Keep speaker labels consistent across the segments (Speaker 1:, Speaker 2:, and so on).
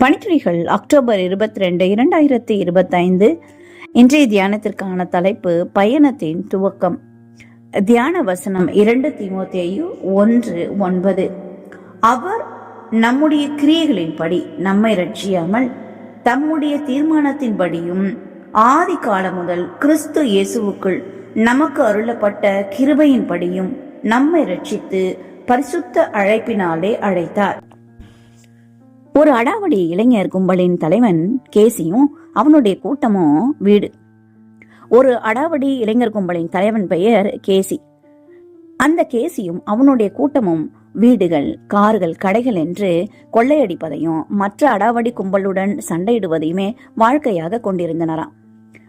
Speaker 1: பணித்துறைகள் October இருபத்தி ரெண்டு இரண்டாயிரத்தி இருபத்தைந்து இன்றைய தியானத்திற்கான தலைப்பு பயணத்தின் துவக்கம். தியான வசனம் இரண்டு திமுத்தேயு ஒன்று ஒன்பது. அவர் நம்முடைய கிரியைகளின்படி நம்மை ரட்சியாமல் தம்முடைய தீர்மானத்தின்படியும் ஆதி காலம் முதல் கிறிஸ்து இயேசுவுக்குள் நமக்கு அருளப்பட்ட கிருபையின்படியும் நம்மை ரட்சித்து பரிசுத்த அழைப்பினாலே அழைத்தார். ஒரு அடாவடி இளைஞர் கும்பலின் தலைவன் கேசியும் அவனுடைய கூட்டமும் வீடு. ஒரு அடாவடி இளைஞர் கும்பலின் தலைவன் பெயர் கேசி. அந்த கேசியும் அவனுடைய கூட்டமும் வீடுகள் கார்கள் கடைகள் என்று கொள்ளையடிப்பதையும் மற்ற அடாவடி கும்பலுடன் சண்டையிடுவதையுமே வாழ்க்கையாக கொண்டிருந்தனராம்.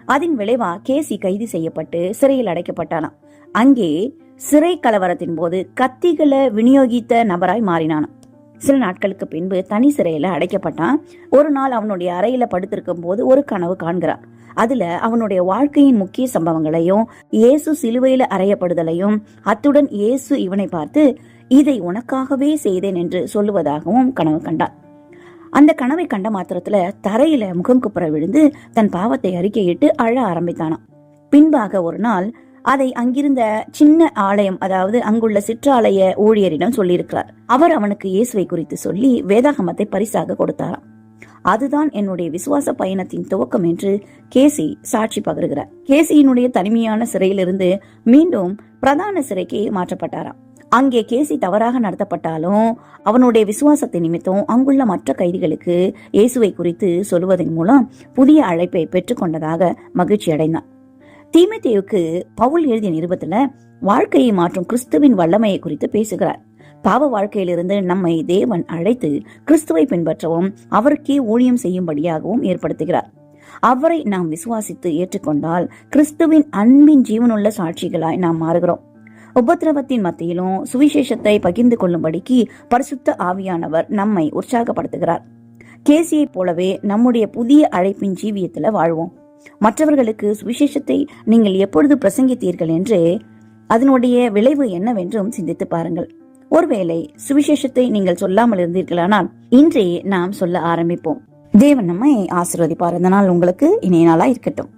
Speaker 1: அதன் விளைவா கேசி கைது செய்யப்பட்டு சிறையில் அடைக்கப்பட்டானாம். அங்கே சிறை கலவரத்தின் போது கத்திகளை விநியோகித்த நபராய் மாறினானாம். சில நாட்களுக்கு பின்பு தனி சிறையில் அடைக்கப்பட்டான். ஒரு நாள் அவனுடைய அறையில் படுத்திருக்கும் போது ஒரு கனவு காண்கிறான் அதுல அவனுடைய வாழ்க்கையின் முக்கிய சம்பவங்களையும் இயேசு சிலுவையில அறையப்படுதலையும் அத்துடன் இயேசு இவனை பார்த்து இதை உனக்காகவே செய்தேன் என்று சொல்லுவதாகவும் கனவு கண்டான். அந்த கனவை கண்ட மாத்திரத்துல தரையில முகம் குப்புற விழுந்து தன் பாவத்தை அறிக்கையிட்டு அழ ஆரம்பித்தானாம். பின்பாக ஒரு நாள் அதை அங்கிருந்த சின்ன ஆலயம் அதாவது அங்குள்ள சிற்றாலய ஊழியரிடம் சொல்லியிருக்கிறார். அவர் அவனுக்கு இயேசுவை குறித்து சொல்லி வேதாகமத்தை பரிசாக கொடுத்தாராம். அதுதான் என்னுடைய விசுவாச பயணத்தின் துவக்கம் என்று கேசி சாட்சி பகருகிறார். கேசியினுடைய தனிமையான சிறையிலிருந்து மீண்டும் பிரதான சிறைக்கு மாற்றப்பட்டாராம். அங்கே கேசி தவறாக நடத்தப்பட்டாலும் அவனுடைய விசுவாசத்தை நிமித்தம் அங்குள்ள மற்ற கைதிகளுக்கு இயேசுவை குறித்து சொல்லுவதன் மூலம் புதிய அழைப்பை பெற்றுக்கொண்டதாக மகிழ்ச்சி அடைந்தான் தீமத்தேவுக்கு பவுல் எழுதிய நிருபத்துல வாழ்க்கையை மாற்றும் கிறிஸ்துவின் வல்லமையை குறித்து பேசுகிறார். பாவ வாழ்க்கையிலிருந்து நம்மை தேவன் அழைத்து கிறிஸ்துவை பின்பற்றவும் அவருக்கே ஊழியம் செய்யும்படியாகவும் ஏற்படுத்துகிறார். அவரை நாம் விசுவாசித்து ஏற்றுக்கொண்டால் கிறிஸ்துவின் அன்பின் ஜீவனுள்ள சாட்சிகளாய் நாம் மாறுகிறோம். உபத்திரவத்தின் மத்தியிலும் சுவிசேஷத்தை பகிர்ந்து கொள்ளும்படிக்கு பரிசுத்த ஆவியானவர் நம்மை உற்சாகப்படுத்துகிறார். கேசியைப் போலவே நம்முடைய புதிய அழைப்பின் ஜீவியத்துல வாழ்வோம். மற்றவர்களுக்கு சுவிசேஷத்தை நீங்கள் எப்பொழுது பிரசங்கித்தீர்கள் என்று அதனுடைய விளைவு என்னவென்றும் சிந்தித்து பாருங்கள். ஒருவேளை சுவிசேஷத்தை நீங்கள் சொல்லாமல் இருந்தீர்களானால் இன்றே நாம் சொல்ல ஆரம்பிப்போம். தேவன் நம்மை ஆசீர்வதிப்பார். இந்த நாள் உங்களுக்கு இணைய நாளா இருக்கட்டும்.